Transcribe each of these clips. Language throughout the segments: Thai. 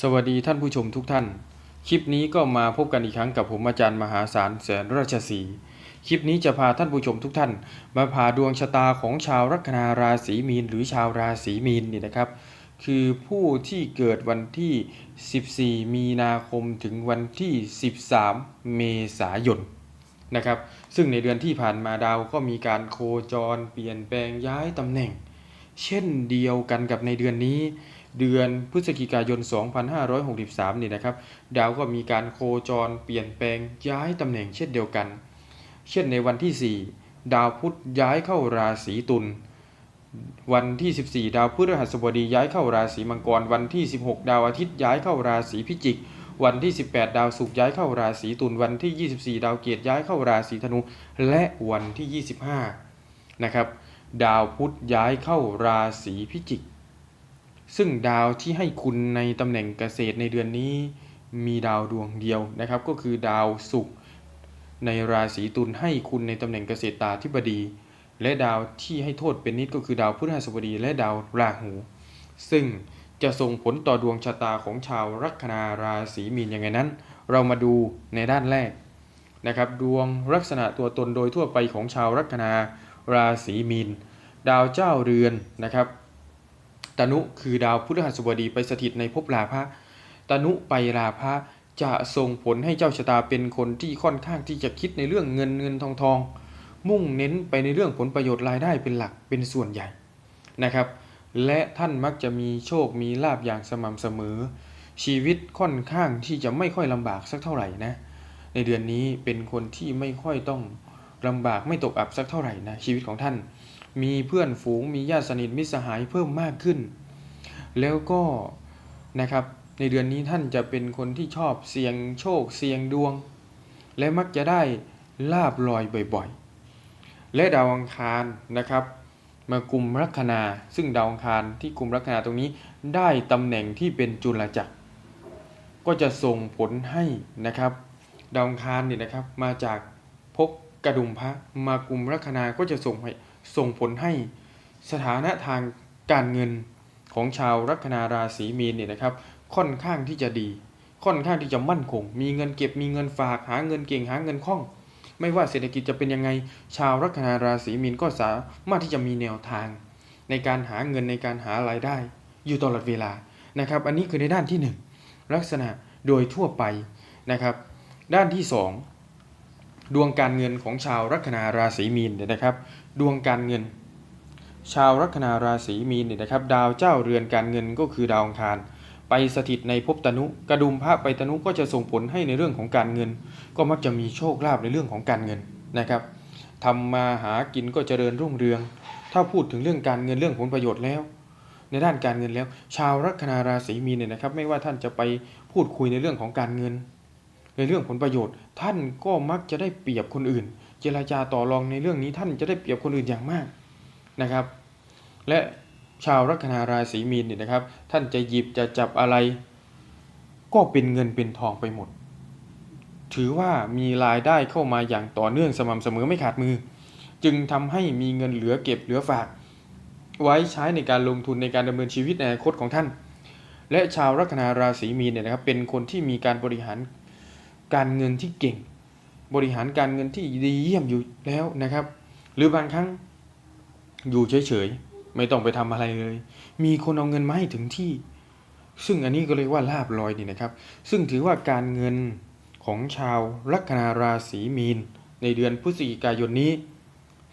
สวัสดีท่านผู้ชมทุกท่าน คลิปนี้ก็มาพบกันอีกครั้งกับผมอาจารย์มหาศาลแสนราชสีคลิปนี้จะพาท่านผู้ชมทุกท่าน มาพาดวงชะตาของชาวลัคนาราศีมีน หรือชาวราศีมีนนี่นะครับ คือผู้ที่เกิดวันที่ 14 มีนาคมถึงวันที่ 13 เมษายนนะครับ ซึ่งในเดือนที่ผ่านมาดาวก็มีการโคจร เปลี่ยนแปลงย้ายตำแหน่ง เช่นเดียวกันกับในเดือนนี้ เดือนพฤศจิกายน 2563 นี่นะครับ ดาวก็มีการโคจรเปลี่ยนแปลงย้ายตำแหน่งเช่นเดียวกัน เช่นในวันที่ 4 ดาวพุธย้ายเข้าราศีตุล วันที่ 14 ดาวพฤหัสบดีย้ายเข้าราศีมังกร วันที่ 16 ดาวอาทิตย์ย้ายเข้าราศีพิจิก วันที่ 18 ดาวศุกร์ย้ายเข้าราศีตุล วันที่ 24 ดาวเกียรติย้ายเข้าราศีธนู และวันที่ 25 นะครับ ดาวพุธย้ายเข้าราศีพิจิก ซึ่งดาวที่ให้คุณในตำแหน่งเกษตรในเดือนนี้ มีดาวดวงเดียวนะครับ ก็คือดาวศุกร์ในราศีตุลให้คุณในตำแหน่งเกษตรตาธิบดี และดาวที่ให้โทษเป็นนิดก็คือดาวพฤหัสบดีและดาวราหู ซึ่งจะส่งผลต่อดวงชะตาของชาวลัคนาราศีมีนยังไงนั้น เรามาดูในด้านแรกนะครับดวงลักษณะตัวตนโดยทั่วไปของชาวลัคนาราศีมีน ดาวเจ้าเรือนนะครับ ตนุคือดาวพฤหัสบดีไปสถิตในภพราพะตนุไปราพะจะส่งผลให้เจ้าชะตาเป็นคนที่ค่อนข้างที่จะคิดในเรื่องเงินเงินทองทอง มุ่งเน้นไปในเรื่องผลประโยชน์รายได้เป็นหลักเป็นส่วนใหญ่นะครับ และท่านมักจะมีโชคมีลาบอย่างสม่ำเสมอ ชีวิตค่อนข้างที่จะไม่ค่อยลำบากสักเท่าไหร่นะ ในเดือนนี้เป็นคนที่ไม่ค่อยต้องลำบากไม่ตกอับสักเท่าไหร่นะชีวิตของท่าน มีเพื่อนฝูงมีญาติสนิทมิตรสหายเพิ่มมากขึ้น แล้วก็นะครับในเดือนนี้ท่านจะเป็นคนที่ชอบเสี่ยงโชคเสี่ยงดวง และมักจะได้ลาบลอยบ่อยๆ และดาวอังคารนะครับมากุมลัคนา ซึ่งดาวอังคารที่กุมลัคนาตรงนี้ได้ตำแหน่งที่เป็นจุลจักร ก็จะส่งผลให้นะครับ ดาวอังคารเนี่ยนะครับมาจากพกกระดุมพระมากุมลัคนาก็จะส่งให้ ส่งผลให้สถานะทางการเงินของชาวลัคนาราศีมีนเนี่ยนะครับ ค่อนข้างที่จะดี ค่อนข้างที่จะมั่นคง มีเงินเก็บมีเงินฝากหาเงินเก่งหาเงินคล่อง ไม่ว่าเศรษฐกิจจะเป็นยังไง ชาวลัคนาราศีมีนก็สามารถที่จะมีแนวทาง ในการหาเงินในการหารายได้ อยู่ตลอดเวลานะครับ อันนี้คือในด้านที่หนึ่งลักษณะโดยทั่วไปนะครับ ด้านที่สอง ดวงการเงินของชาวลัคนาราศีมีนเนี่ยนะครับ ดวงการเงิน ชาวลัคนาราศีมีนเนี่ยนะครับ ดาวเจ้าเรือนการเงินก็คือดาวอังคาร ไปสถิตในภพตนุกระดุมพระไปตนุก็จะส่งผลให้ในเรื่องของการเงิน ก็มักจะมีโชคลาภในเรื่องของการเงินนะครับทำมาหากินก็เจริญรุ่งเรือง ถ้าพูดถึงเรื่องการเงินเรื่องผลประโยชน์แล้ว ในด้านการเงินแล้ว ชาวลัคนาราศีมีนเนี่ยนะครับ ไม่ว่าท่านจะไปพูดคุยในเรื่องของการเงิน ในเรื่องผลประโยชน์ ท่านก็มักจะได้เปรียบคนอื่น เจรจาต่อรองในเรื่องนี้ท่านจะได้เปรียบคนอื่นอย่างมากนะครับ และชาวลัคนาราศีมีนเนี่ยนะครับ ท่านจะหยิบจะจับอะไร ก็เป็นเงินเป็นทองไปหมด ถือว่ามีรายได้เข้ามาอย่างต่อเนื่องสม่ำเสมอไม่ขาดมือ จึงทำให้มีเงินเหลือเก็บเหลือฝาก ไว้ใช้ในการลงทุนในการดำเนินชีวิตในอนาคตของท่าน และชาวลัคนาราศีมีนเนี่ยนะครับ เป็นคนที่มีการบริหาร การเงินที่เก่ง บริหารการเงินที่ดีเยี่ยมอยู่แล้วนะครับ หรือบางครั้งอยู่เฉยๆ ไม่ต้องไปทำอะไรเลย มีคนเอาเงินมาให้ถึงที่ ซึ่งอันนี้ก็เรียกว่าลาบลอยนี่นะครับ ซึ่งถือว่าการเงินของชาวลัคนาราศีมีน ในเดือนพฤศจิกายนนี้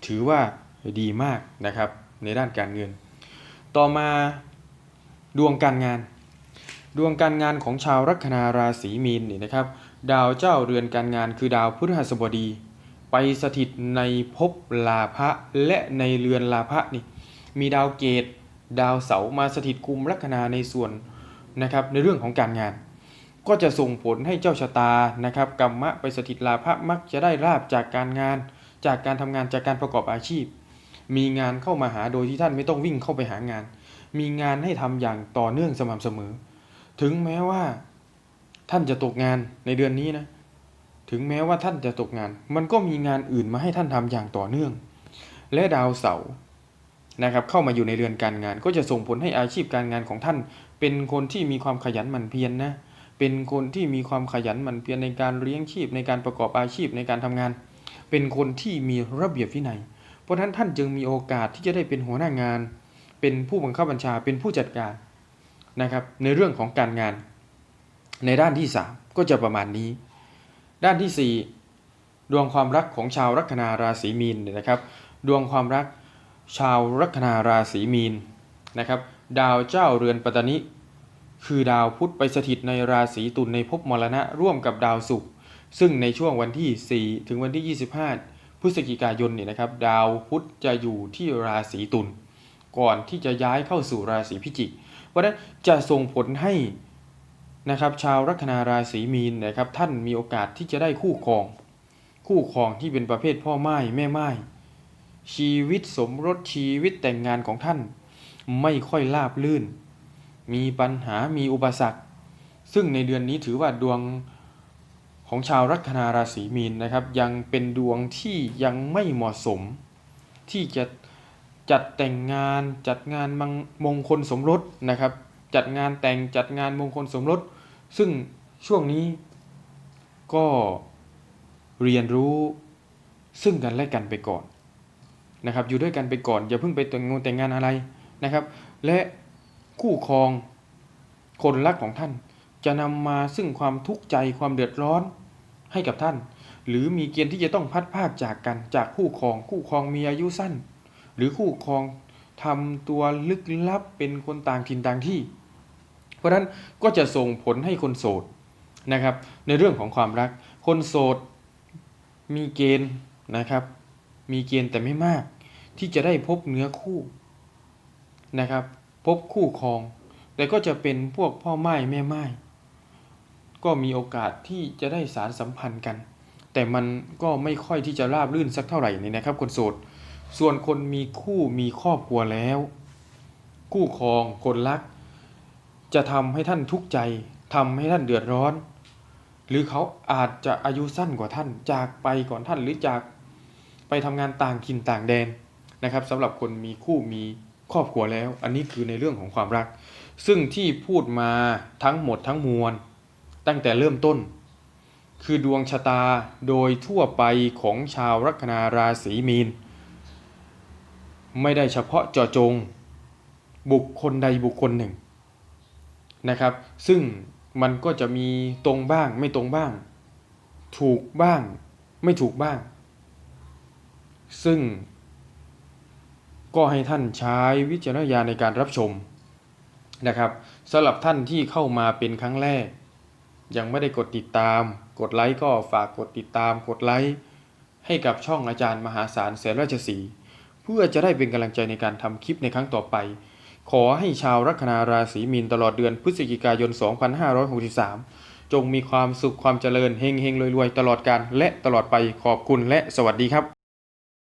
ถือว่าดีมากนะครับ ในด้านการเงิน ต่อมาดวงการงาน ดวงการงานของชาวลัคนาราศีมีนนี่นะครับ ดาวเจ้าเรือนการงานคือดาวพฤหัสบดี ไปสถิตในภพลาภะและในเรือนลาภะนี่มีดาวเกตดาวเสามาสถิตกุมลัคนาในส่วนนะครับในเรื่องของการงาน ก็จะส่งผลให้เจ้าชะตานะครับกรรมะไปสถิตลาภะมักจะได้ลาบจากการงาน จากการทำงานจากการประกอบอาชีพ มีงานเข้ามาหาโดยที่ท่านไม่ต้องวิ่งเข้าไปหางาน มีงานให้ทำอย่างต่อเนื่องสม่ำเสมอ ถึงแม้ว่า ท่านจะตกงานในเดือนนี้นะ ถึงแม้ว่าท่านจะตกงาน มันก็มีงานอื่นมาให้ท่านทำอย่างต่อเนื่อง และดาวเสาร์นะครับเข้ามาอยู่ในเรือนการงาน ก็จะส่งผลให้อาชีพการงานของท่าน เป็นคนที่มีความขยันหมั่นเพียรนนะเป็นคนที่มีความขยันหมั่นเพียรในการเลี้ยงชีพในการประกอบอาชีพในการทำงาน เป็นคนที่มีระเบียบวินัย เพราะฉะนั้นท่านจึงมีโอกาสที่จะได้เป็นหัวหน้างาน เป็นผู้บังคับบัญชาเป็นผู้จัดการนะครับในเรื่องของการงาน ในด้านที่ 3 ก็จะประมาณนี้ ด้านทีสี่ 4 ดวงความรักของชาวลัคนาราศีมีนนะครับ ดวงความรักชาวลัคนาราศีมีนนะครับ ดาวเจ้าเรือนปัตตนิคือดาวพุธไปสถิตในราศีตุลในภพมรณะร่วมกับดาวศุกร์ซึ่งในช่วงวันที่ 4 ถึงวันที่ 25 พฤศจิกายนเนี่ยนะครับ ดาวพุธจะอยู่ที่ราศีตุลก่อนที่จะย้ายเข้าสู่ราศีพิจิกเพราะฉะนั้นจะส่งผลให้ นะครับชาวลัคนาราศีมีนนะครับท่านมีโอกาสที่จะได้คู่ครอง คู่ครองที่เป็นประเภทพ่อไม้แม่ไม้ชีวิตสมรสชีวิตแต่งงานของท่าน ไม่ค่อยราบลื่น มีปัญหามีอุปสรรค ซึ่งในเดือนนี้ถือว่าดวงของชาวลัคนาราศีมีนนะครับ ยังเป็นดวงที่ยังไม่เหมาะสม ที่จะจัดแต่งงานจัดงานมังมงคลสมรสนะครับ จัดงานแต่งจัดงานมงคลสมรส ซึ่งช่วงนี้ก็เรียนรู้ซึ่งกันและกันไปก่อนนะครับ อยู่ด้วยกันไปก่อน อย่าเพิ่งไปแต่งงานแต่งงานอะไรนะครับ และคู่ครองคนรักของท่าน จะนำมาซึ่งความทุกข์ใจความเดือดร้อนให้กับท่าน หรือมีเกณฑ์ที่จะต้องพัดภาคจากกันจากคู่ครอง คู่ครองมีอายุสั้น หรือคู่ครองทำตัวลึกลับเป็นคนต่างถิ่นต่างที่ เพราะฉะนั้นก็จะส่งผลให้คนโสดนะครับ ในเรื่องของความรัก คนโสดมีเกณฑ์นะครับ มีเกณฑ์แต่ไม่มาก ที่จะได้พบเนื้อคู่นะครับ พบคู่ครอง แต่ก็จะเป็นพวกพ่อไม้แม่ไม้ก็มีโอกาสที่จะได้สารสัมพันธ์กัน แต่มันก็ไม่ค่อยที่จะราบรื่นสักเท่าไหร่นี่นะครับ คนโสดส่วนคนมีคู่มีครอบครัวแล้ว คู่ครองคนรัก จะทำให้ท่านทุกข์ใจทำให้ท่านเดือดร้อน หรือเขาอาจจะอายุสั้นกว่าท่าน จากไปก่อนท่านหรือจากไปทำงานต่างถิ่นต่างแดนนะครับสำหรับคนมีคู่มีครอบครัวแล้ว อันนี้คือในเรื่องของความรัก ซึ่งที่พูดมาทั้งหมดทั้งมวล ตั้งแต่เริ่มต้น คือดวงชะตาโดยทั่วไปของชาวลัคนาราศีมีน ไม่ได้เฉพาะเจาะจง บุคคลใดบุคคลหนึ่ง นะครับ ซึ่งมันก็จะมีตรงบ้างไม่ตรงบ้าง ถูกบ้างไม่ถูกบ้าง ซึ่ง ก็ให้ท่านใช้วิจารณญาณในการรับชมนะครับสำหรับท่านที่เข้ามาเป็นครั้งแรก ยังไม่ได้กดติดตาม กดไลค์ก็ฝากกดติดตาม กดไลค์ให้กับช่องอาจารย์มหาศาลแสนราชสี เพื่อจะได้เป็นกำลังใจในการทำคลิปในครั้งต่อไป ขอให้ชาวลัคนาราศีมีนตลอดเดือนพฤศจิกายน 2563 จงมีความสุขความเจริญเฮงเฮงรวยๆ ตลอดการและตลอดไปขอบคุณและสวัสดีครับ